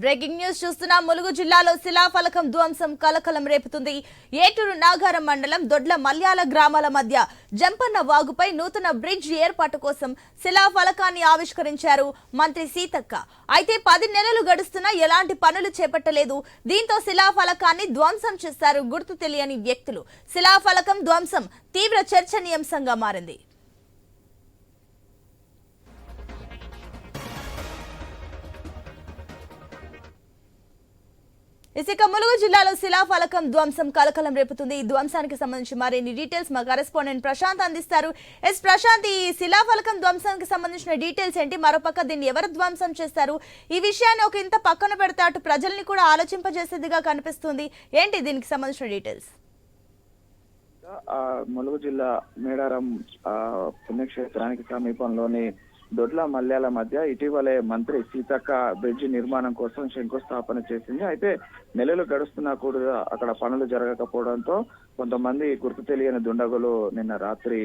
Breaking news చూస్తున్నా ములుగు జిల్లాలో శిలాఫలకం ధ్వంసం కలకలం రేపుతుంది. ఏటూరు నాగారం మండలం దొడ్ల మల్యాల గ్రామాల మధ్య జంపన్న వాగుపై నూతన బ్రిడ్జ్ ఏర్పాటు కోసం శిలాఫలకాన్ని ఆవిష్కరించారు మంత్రి సీతక్క. అయితే పది నెలలు గడుస్తున్నా ఎలాంటి పనులు చేపట్టలేదు. దీంతో శిలాఫలకాన్ని ధ్వంసం చేశారు గుర్తు తెలియని వ్యక్తులు. శిలాఫలకం ధ్వంసం తీవ్ర చర్చనీయాంశంగా మారింది. ఇసుక ములుగు జిల్లాలో శిలాఫలకం ధ్వంసం కలకలం రేపుతుంది. ఈ ధ్వంసానికి సంబంధించి మరిన్ని డీటెయిల్స్ మా కరెస్పాండెంట్ ప్రశాంత్ అందిస్తారు. ఎస్ ప్రశాంత్ ఈ శిలాఫలకం ధ్వంసానికి సంబంధించిన డీటెయిల్స్ ఏంటి? మరోపక్క దీన్ని ఎవరు ధ్వంసం చేస్తారు? ఈ విషయాన్ని ఒక ఇంత పక్కన పెడితే అటు ప్రజల్ని కూడా ఆలోచింపజేసేదిగా కనిపిస్తుంది. ఏంటి దీనికి సంబంధించిన డీటెయిల్స్? ములుగు జిల్లా మేడారం పుణ్యక్షేత్రానికి సమీపంలోని దొడ్ల మల్యాల మధ్య ఇటీవలే మంత్రి సీతక్క బ్రిడ్జి నిర్మాణం కోసం శంకుస్థాపన చేసింది. అయితే నెలలు గడుస్తున్నా కూడా అక్కడ పనులు జరగకపోవడంతో కొంతమంది గుర్తు తెలియని దుండగులు నిన్న రాత్రి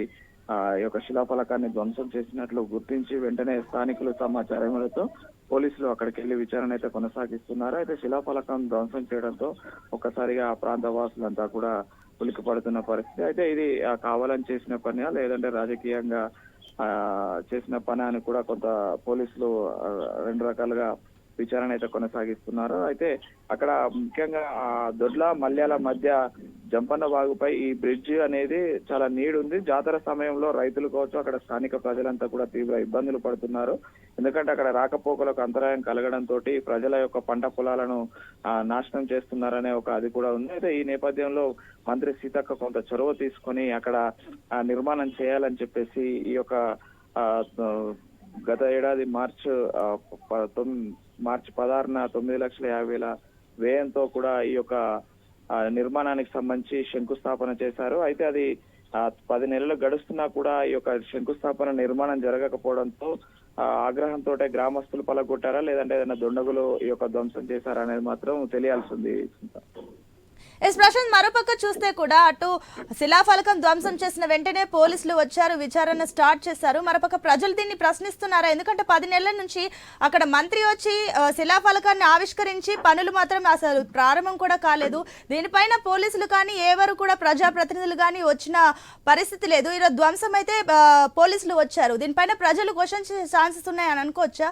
ఆ యొక్క శిలాఫలకాన్ని ధ్వంసం చేసినట్లు గుర్తించి వెంటనే స్థానికులు సమాచారములతో పోలీసులు అక్కడికి వెళ్ళి విచారణ అయితే కొనసాగిస్తున్నారు. అయితే శిలాఫలకం ధ్వంసం చేయడంతో ఒక్కసారిగా ఆ ప్రాంత వాసులంతా కూడా ఉలికి పడుతున్న పరిస్థితి. అయితే ఇది ఆ, కావాలని చేసిన పని లేదంటే రాజకీయంగా చేసిన పని అని కూడా కొంత పోలీసులు రెండు రకాలుగా విచారణ అయితే కొనసాగిస్తున్నారు. అయితే అక్కడ ముఖ్యంగా ఆ దొడ్ల మల్యాల మధ్య జంపన్న వాగుపై ఈ బ్రిడ్జ్ అనేది చాలా నీడ్ ఉంది జాతర సమయంలో రైతులు కావచ్చు అక్కడ స్థానిక ప్రజలంతా కూడా తీవ్ర ఇబ్బందులు పడుతున్నారు. ఎందుకంటే అక్కడ రాకపోకలకు అంతరాయం కలగడంతో ప్రజల యొక్క పంట పొలాలను నాశనం చేస్తున్నారనే ఒక అది కూడా ఉంది. అయితే ఈ నేపథ్యంలో మంత్రి సీతక్క కొంత చొరవ తీసుకొని అక్కడ నిర్మాణం చేయాలని చెప్పేసి ఈ యొక్క గత ఏడాది మార్చ్ మార్చి పదహారున తొమ్మిది లక్షల యాభై వేల వ్యయంతో కూడా ఈ యొక్క నిర్మాణానికి సంబంధించి శంకుస్థాపన చేశారు. అయితే అది ఆ, పది నెలలు గడుస్తున్నా కూడా ఈ యొక్క శంకుస్థాపన నిర్మాణం జరగకపోవడంతో ఆ, ఆగ్రహంతో గ్రామస్తులు పలగొట్టారా? లేదంటే ఏదైనా దుండగులు ఈ యొక్క ధ్వంసం చేశారా అనేది మాత్రం తెలియాల్సింది. ఎస్ ప్రశాంత్ మరోపక్క చూస్తే కూడా అటు శిలాఫలకం ధ్వంసం చేసిన వెంటనే పోలీసులు వచ్చారు విచారణ స్టార్ట్ చేశారు. మరోపక్క ప్రజలు దీన్ని ప్రశ్నిస్తున్నారా? ఎందుకంటే పది నెలల నుంచి అక్కడ మంత్రి వచ్చి శిలాఫలకాన్ని ఆవిష్కరించి పనులు మాత్రం అసలు ప్రారంభం కూడా కాలేదు. దీనిపైన పోలీసులు కానీ ఎవరు కూడా ప్రజాప్రతినిధులు కానీ వచ్చిన పరిస్థితి లేదు. ఈరోజు ధ్వంసం అయితే పోలీసులు వచ్చారు. దీనిపైన ప్రజలు క్వశ్చన్ ఛాన్సెస్ ఉన్నాయని అనుకోవచ్చా?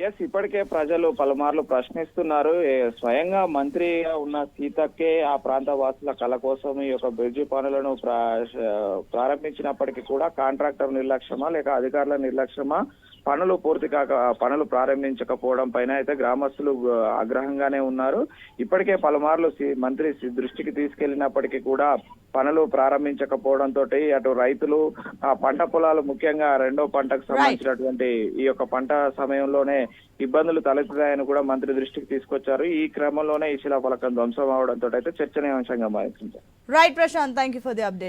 ఎస్ ఇప్పటికే ప్రజలు పలుమార్లు ప్రశ్నిస్తున్నారు. స్వయంగా మంత్రిగా ఉన్న సీతక్కే ఆ ప్రాంత వాసుల కళ కోసం ఈ యొక్క బ్రిడ్జి పనులను ప్రా- ప్రారంభించినప్పటికీ కూడా కాంట్రాక్టర్ నిర్లక్ష్యమా లేక అధికారుల నిర్లక్ష్యమా పనులు పూర్తి కాక పనులు ప్రారంభించకపోవడం పైన అయితే గ్రామస్తులు ఆగ్రహంగానే ఉన్నారు. ఇప్పటికే పలుమార్లు మంత్రి దృష్టికి తీసుకెళ్ళినప్పటికీ కూడా పనులు ప్రారంభించకపోవడంతో అటు రైతులు ఆ పంట పొలాలు ముఖ్యంగా రెండో పంటకు సంబంధించినటువంటి ఈ యొక్క పంట సమయంలోనే ఇబ్బందులు తలెత్తుతాయని కూడా మంత్రి దృష్టికి తీసుకొచ్చారు. ఈ క్రమంలోనే ఈ శిలాఫలకం ధ్వంసం అవడంతో అయితే చర్చనీయాంశంగా మారింది. Right Prashant thank you for the update